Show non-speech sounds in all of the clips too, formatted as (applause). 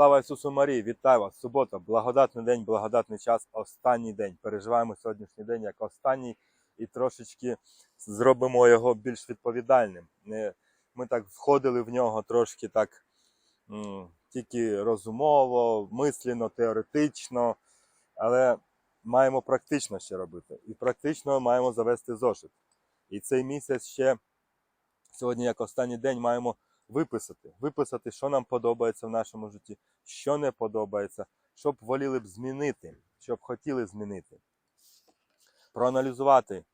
Слава Ісусу Марії! Вітаю вас! Субота, благодатний день, благодатний час, останній день. Переживаємо сьогоднішній день як останній і трошечки зробимо його більш відповідальним. Ми так входили в нього трошки так тільки розумово, мислено, теоретично, але маємо практично ще робити. І практично маємо завести зошит. І цей місяць ще сьогодні, як останній день, маємо виписати. Виписати, що нам подобається в нашому житті, що не подобається, що б воліли б змінити, що б хотіли змінити. Проаналізувати,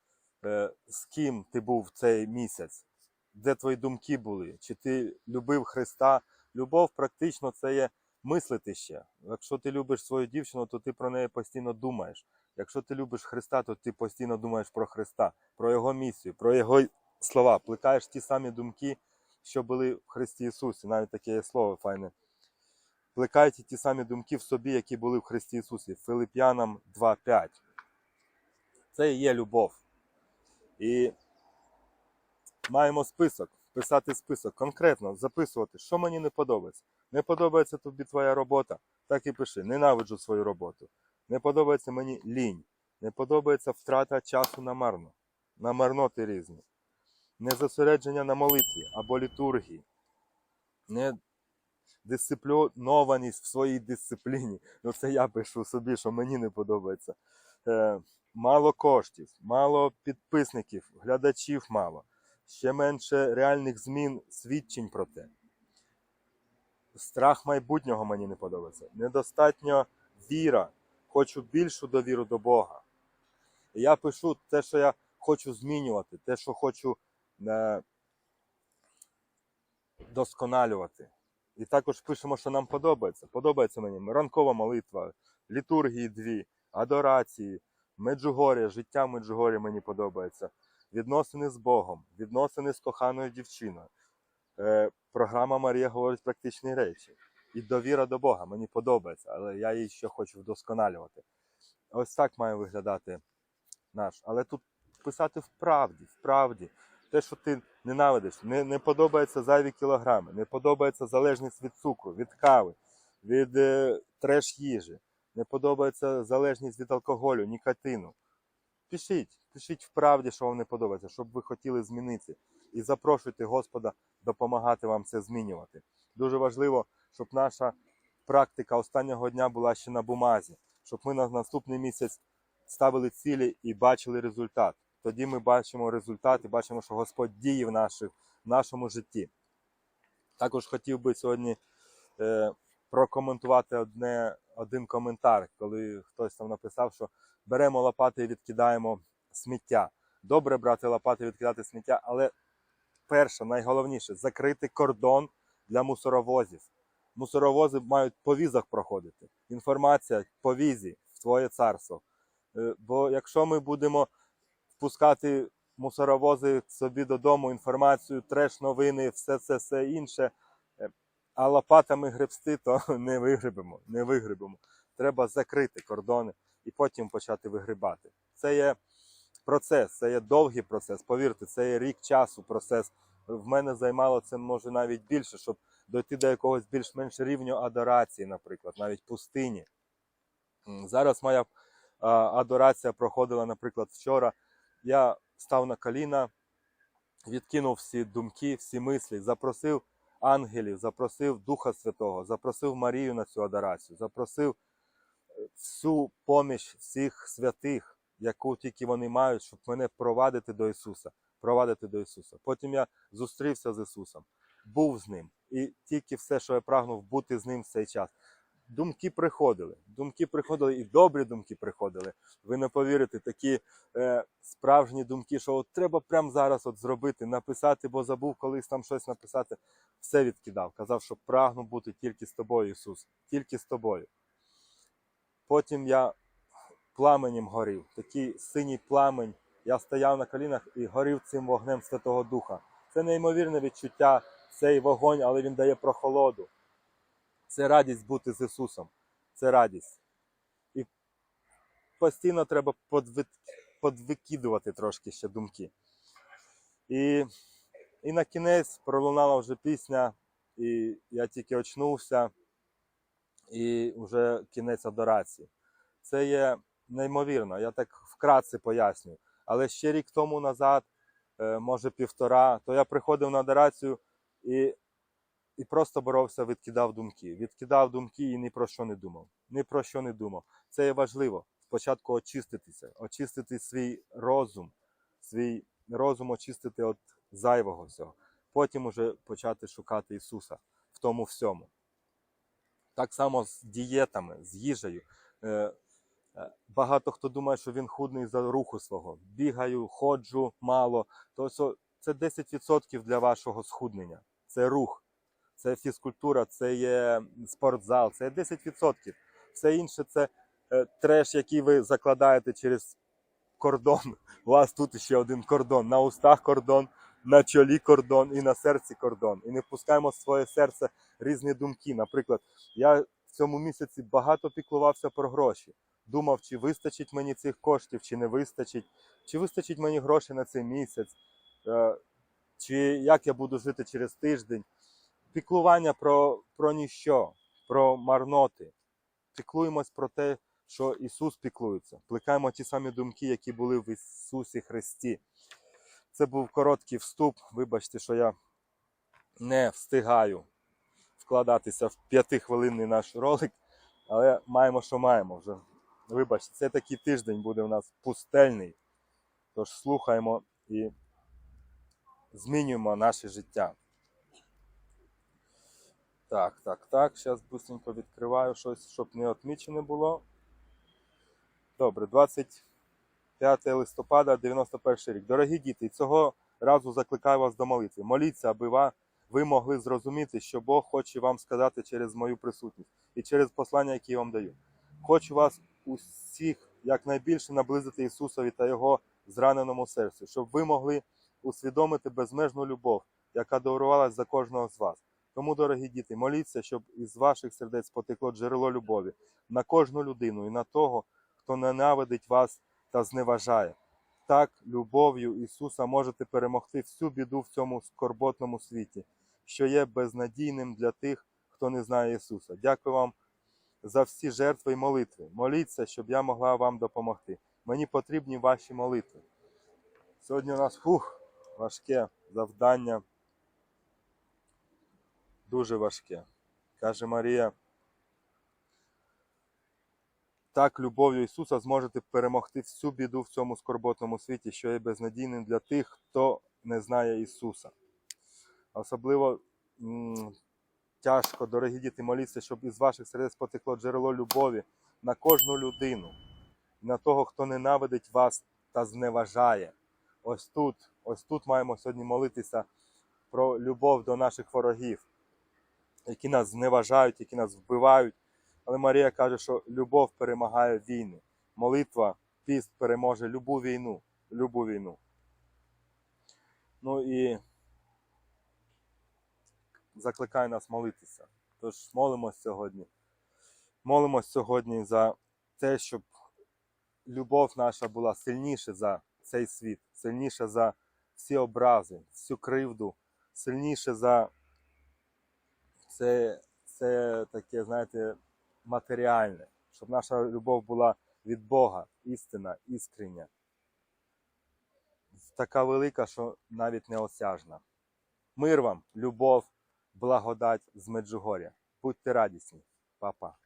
е, з ким ти був цей місяць, де твої думки були, чи ти любив Христа. Любов практично це є мислити ще. Якщо ти любиш свою дівчину, то ти про неї постійно думаєш. Якщо ти любиш Христа, то ти постійно думаєш про Христа, про Його місію, про Його слова. Плекаєш ті самі думки, що були в Христі Ісусі. Навіть таке є слово файне. Плекайте ті самі думки в собі, які були в Христі Ісусі. Филип'янам 2.5. Це і є любов. І маємо список, писати список, конкретно записувати, що мені не подобається. Не подобається тобі твоя робота, так і пиши. Ненавиджу свою роботу. Не подобається мені лінь. Не подобається втрата часу на марно. На марноти різні. Незосередження на молитві або літургії. Не дисциплінованість в своїй дисципліні. (laughs) Ну це я пишу собі, що мені не подобається. Е, мало коштів, мало підписників, глядачів мало. Ще менше реальних змін, свідчень про те. Страх майбутнього мені не подобається. Недостатньо віра. Хочу більшу довіру до Бога. Я пишу те, що я хочу змінювати, те, що хочу досконалювати. І також пишемо, що нам подобається. Подобається мені ранкова молитва, літургії дві, адорації, Меджугор'я, життя в Меджугор'ї мені подобається. Відносини з Богом, відносини з коханою дівчиною. Е, програма Марія говорить практичні речі. І довіра до Бога мені подобається, але я її ще хочу вдосконалювати. Ось так має виглядати наш. Але тут писати вправді, вправді. Те, що ти ненавидиш, не, не подобається зайві кілограми, не подобається залежність від цукру, від кави, від е, треш їжі, не подобається залежність від алкоголю, нікотину. Пишіть, пишіть вправді, що вам не подобається, щоб ви хотіли змінити. І запрошуйте Господа допомагати вам це змінювати. Дуже важливо, щоб наша практика останнього дня була ще на бумазі, щоб ми на наступний місяць ставили цілі і бачили результат. Тоді ми бачимо результат і бачимо, що Господь діє в, наших, в нашому житті. Також хотів би сьогодні е, прокоментувати одне, один коментар, коли хтось там написав, що беремо лопати і відкидаємо сміття. Добре брати лопати і відкидати сміття, але перше, найголовніше закрити кордон для мусоровозів. Мусоровози мають по візах проходити. Інформація по візі в твоє царство. Е, Бо якщо ми будемо впускати мусоровози собі додому, інформацію, треш, новини, все це все інше, е, а лопатами гребсти, то (laughs) не вигребемо, не вигребемо. Треба закрити кордони і потім почати вигрібати. Це є процес, це є довгий процес. Повірте, це є рік часу процес. В мене займало це може навіть більше, щоб дойти до якогось більш-менш рівню адорації, наприклад, навіть пустині. Зараз моя адорація проходила, наприклад, вчора. Я став на коліна, відкинув всі думки, всі мислі, запросив ангелів, запросив Духа Святого, запросив Марію на цю адорацію, запросив всю поміч всіх святих, яку тільки вони мають, щоб мене провадити до Ісуса. Провадити до Ісуса. Потім я зустрівся з Ісусом, був з Ним. І тільки все, що я прагнув, бути з ним в цей час. Думки приходили, думки приходили, і добрі думки приходили. Ви не повірите, такі е, справжні думки, що от треба прямо зараз от зробити, написати, бо забув колись там щось написати. Все відкидав. Казав, що прагну бути тільки з тобою, Ісус, тільки з тобою. Потім я пламенем горів, такий синій пламень. Я стояв на колінах і горів цим вогнем Святого Духа. Це неймовірне відчуття, цей вогонь, але він дає прохолоду. Це радість бути з Ісусом. Це радість. І постійно треба подвикидувати трошки ще думки. І, і на кінець пролунала вже пісня, і я тільки очнувся. і вже кінець адорації. Це є неймовірно, я так вкратце пояснюю. Але ще рік тому назад, е, може півтора, то я приходив на адорацію і, і просто боровся, відкидав думки. Відкидав думки і ні про що не думав. Ні про що не думав. Це є важливо. Спочатку очиститися, очистити свій розум, свій розум очистити від зайвого всього. Потім уже почати шукати Ісуса в тому всьому. Так само з дієтами, з їжею. Е, е, Багато хто думає, що він худний за руху свого. Бігаю, ходжу мало. То це 10% для вашого схуднення. Це рух, це фізкультура, це є спортзал, це є 10%. Все інше це е, треш, який ви закладаєте через кордон. У вас тут ще один кордон. На устах кордон, на чолі кордон і на серці кордон. І не впускаємо в своє серце різні думки. Наприклад, я в цьому місяці багато піклувався про гроші. Думав, чи вистачить мені цих коштів, чи не вистачить, чи вистачить мені грошей на цей місяць, е, чи як я буду жити через тиждень. Піклування про, про ніщо, про марноти. Піклуємось про те, що Ісус піклується. Плекаємо ті самі думки, які були в Ісусі Христі. Це був короткий вступ. Вибачте, що я не встигаю вкладатися в п'ятихвилинний наш ролик, але маємо, що маємо вже. Вибачте, це такий тиждень буде у нас пустельний. Тож слухаємо і змінюємо наше життя. Так, так, так. Зараз быстренько відкриваю щось, щоб не відмічене було. Добре, 25 листопада 91 рік. Дорогі діти, цього разу закликаю вас до молитви. Моліться, аби ви могли зрозуміти, що Бог хоче вам сказати через мою присутність і через послання, яке я вам даю. Хочу вас усіх якнайбільше наблизити Ісусові та Його зраненому серцю, щоб ви могли усвідомити безмежну любов, яка дарувалась за кожного з вас. Тому, дорогі діти, моліться, щоб із ваших сердець потекло джерело любові на кожну людину і на того, хто ненавидить вас та зневажає. Так, любов'ю Ісуса можете перемогти всю біду в цьому скорботному світі, що є безнадійним для тих, хто не знає Ісуса. Дякую вам за всі жертви і молитви. Моліться, щоб я могла вам допомогти. Мені потрібні ваші молитви. Сьогодні у нас фух, важке завдання. Дуже важке. Каже Марія. Так, любов'ю Ісуса зможете перемогти всю біду в цьому скорботному світі, що є безнадійним для тих, хто не знає Ісуса. Особливо м, тяжко, дорогі діти, моліться, щоб із ваших сердець потекло джерело любові на кожну людину, на того, хто ненавидить вас та зневажає. Ось тут, ось тут маємо сьогодні молитися про любов до наших ворогів, які нас зневажають, які нас вбивають. Але Марія каже, що любов перемагає війни. Молитва, піст переможе любу війну. Любу війну. Ну і закликає нас молитися. Тож молимось сьогодні. Молимось сьогодні за те, щоб любов наша була сильніша за цей світ, сильніша за всі образи, всю кривду, сильніше за це, це таке, знаєте, матеріальне, щоб наша любов була від Бога, істина, іскрення. Така велика, що навіть неосяжна. Мир вам, любов, благодать з Меджугоря. Будьте радісні, Па-па.